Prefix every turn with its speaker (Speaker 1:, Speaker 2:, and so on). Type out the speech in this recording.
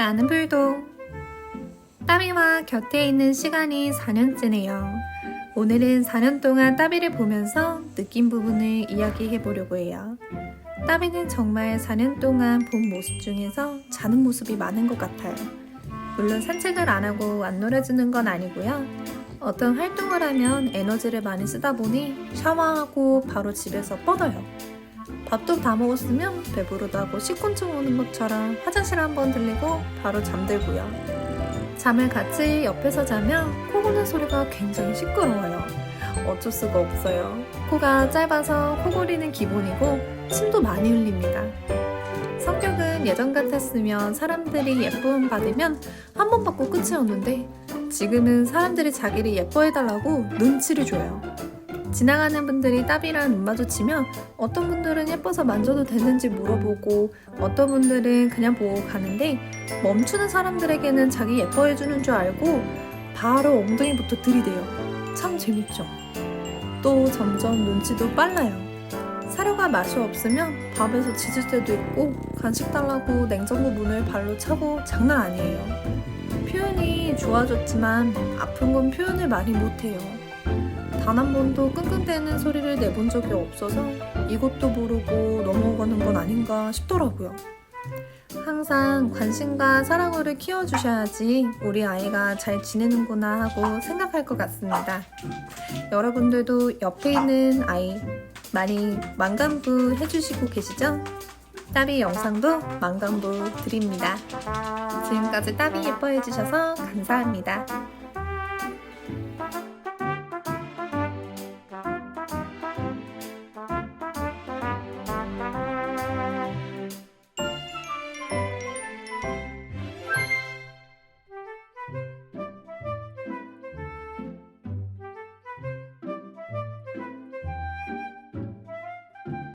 Speaker 1: 나는 불도 따비와 곁에 있는 시간이 4년째네요. 오늘은 4년 동안 따비를 보면서 느낀 부분을 이야기해 보려고 해요. 따비는 정말 4년 동안 본 모습 중에서 자는 모습이 많은 것 같아요. 물론 산책을 안 하고 안 놀아주는 건 아니고요. 어떤 활동을 하면 에너지를 많이 쓰다 보니 샤워하고 바로 집에서 뻗어요. 밥도 다 먹었으면 배부르다고 씻곤증 오는 것처럼 화장실 한번 들리고 바로 잠들고요. 잠을 같이 옆에서 자면 코 고는 소리가 굉장히 시끄러워요. 어쩔 수가 없어요. 코가 짧아서 코 고리는 기본이고 침도 많이 흘립니다. 성격은 예전 같았으면 사람들이 예쁨 받으면 한 번 받고 끝이었는데 지금은 사람들이 자기를 예뻐해달라고 눈치를 줘요. 지나가는 분들이 따비랑 눈 마주치면 어떤 분들은 예뻐서 만져도 되는지 물어보고 어떤 분들은 그냥 보고 가는데 멈추는 사람들에게는 자기 예뻐해주는 줄 알고 바로 엉덩이부터 들이대요. 참 재밌죠? 또 점점 눈치도 빨라요. 사료가 맛이 없으면 밥에서 짖을 때도 있고 간식 달라고 냉장고 문을 발로 차고 장난 아니에요. 표현이 좋아졌지만 아픈 건 표현을 많이 못해요. 단 한 번도 끙끙대는 소리를 내본 적이 없어서 이것도 모르고 넘어가는 건 아닌가 싶더라고요. 항상 관심과 사랑으로 키워주셔야지 우리 아이가 잘 지내는구나 하고 생각할 것 같습니다. 여러분들도 옆에 있는 아이 많이 만감부 해주시고 계시죠? 따비 영상도 만감부 드립니다. 지금까지 따비 예뻐해주셔서 감사합니다.